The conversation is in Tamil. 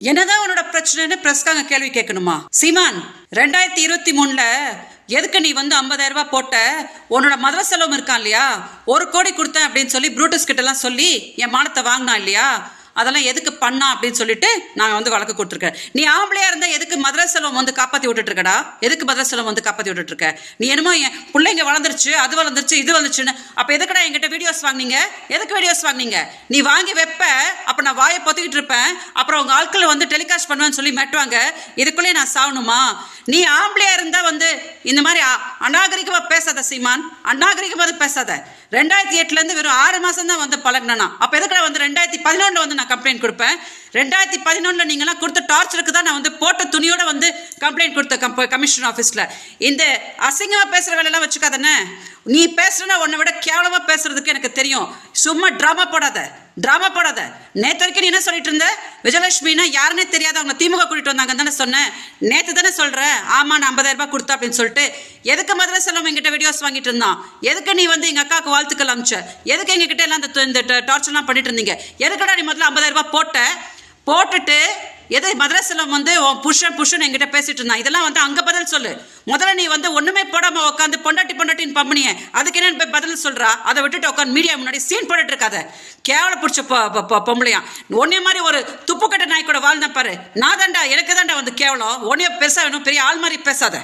என்னதான் உன்னோட பிரச்சனைன்னு பிரஸ்காங்க கேள்வி கேட்கணுமா? சீமான் ரெண்டாயிரத்தி இருபத்தி மூணுல எதுக்கு நீ வந்து 50000 ரூபாய் போட்ட? உன்னோட மதவ செலவும் இருக்கான் இல்லையா? ஒரு கோடி கொடுத்தேன் அப்படின்னு சொல்லி ப்ரூட்டஸ் கிட்ட எல்லாம் சொல்லி என் மானத்தை வாங்கினான் இல்லையா? அதெல்லாம் எதுக்கு பண்ணா அப்படின்னு சொல்லிட்டு நான் வந்து வழக்கு கொடுத்துருக்கேன். நீ ஆம்பளையா இருந்தா எதுக்கு மதுரை செல்வம் வந்து காப்பாத்தி விட்டுட்டு இருக்கடா எதுக்கு மதுரை செல்வம் வந்து காப்பாத்தி விட்டுட்டு இருக்க நீ என்னமோ என் பிள்ளைங்க வளர்ந்துருச்சு அது வளர்ந்துருச்சு இது வந்துருச்சுன்னு அப்ப எதுக்குடா என்கிட்ட வீடியோஸ் வாங்கினீங்க? எதுக்கு வீடியோஸ் வாங்கினீங்க? நீ வாங்கி வைப்ப அப்ப நான் வாயை பொத்திக்கிட்டு இருப்பேன். அப்புறம் உங்க ஆட்கள் வந்து டெலிகாஸ்ட் பண்ணுவேன்னு சொல்லி மெட்டுவாங்க இதுக்குள்ளேயே நான் சாகணுமா? நீ ஆம்பளையா இருந்தா வந்து இந்த மாதிரி அநாகரிகமா பேசாத சீமான். அநாகரிகமா பேசாத. ரெண்டாயிரத்தி எட்டுல இருந்து வெறும் ஆறு மாசம் தான் வந்து பழகினா அப்ப எதுக்கு வந்து ரெண்டாயிரத்தி பதினொன்னுல வந்து நான் கம்ப்ளைண்ட் கொடுப்பேன்? ரெண்டாயிரத்தி பதினொன்னுல நீங்க எல்லாம் கொடுத்த டார்ச்சருக்கு தான் நான் வந்து போட்ட துணியோட வந்து கம்ப்ளைண்ட் கொடுத்த கம்ப கமிஷன் ஆஃபீஸில். இந்த அசிங்கமாக பேசுகிற வேலையெல்லாம் வச்சுக்காதானே நீ பேசுறனா உன்னை விட கேவலமாக பேசுறதுக்கு எனக்கு தெரியும். சும்மா ட்ராமா போடாத. ட்ராமா போடாத. நேற்று வரைக்கும் நீ என்ன சொல்லிட்டு இருந்த? விஜயலட்சுமினா யாருன்னே தெரியாத அவங்க திமுக கூட்டிட்டு வந்தாங்க தானே சொன்னேன். நேற்று தானே சொல்கிறேன் ஆமாம் நான் 50000 ரூபாய் கொடுத்தா அப்படின்னு சொல்லிட்டு. எதுக்கு மதுரை செல்வம் எங்கிட்ட வீடியோஸ் வாங்கிட்டு இருந்தான்? எதுக்கு நீ வந்து எங்கள் அக்காவுக்கு வாழ்த்துக்கள் அமிச்ச எதுக்கு எங்ககிட்ட எல்லாம் இந்த- இந்த டார்ச்சர்லாம் பண்ணிட்டு இருந்தீங்க? எதுக்கடா நீ முதல்ல 50000 ரூபாய் போட்ட? போட்டுட்டு எதை மதுரை வந்து உன் புருஷன் என்கிட்ட பேசிட்டு இருந்தான்? இதெல்லாம் வந்து அங்கே பதில் சொல்லு. முதல்ல நீ வந்து ஒன்றுமே போடாம உட்காந்து பொண்டாட்டி பொண்டாட்டின்னு பம்பனியே. அதுக்கு என்னென்னு போய் பதில் சொல்கிறா அதை விட்டுட்டு உட்காந்து மீடியா முன்னாடி சீன் போட்டுட்டு இருக்காத. கேவல பிடிச்ச பொம்பளையா. ஒன்னே மாதிரி ஒரு துப்புக்கட்ட நாய் கூட வாழ்ந்த பாரு. நான் தாண்டா எனக்கு தாண்டா வந்து கேவலம். உன்னைய பெருசாக வேணும் பெரிய ஆள் மாதிரி பேசாத.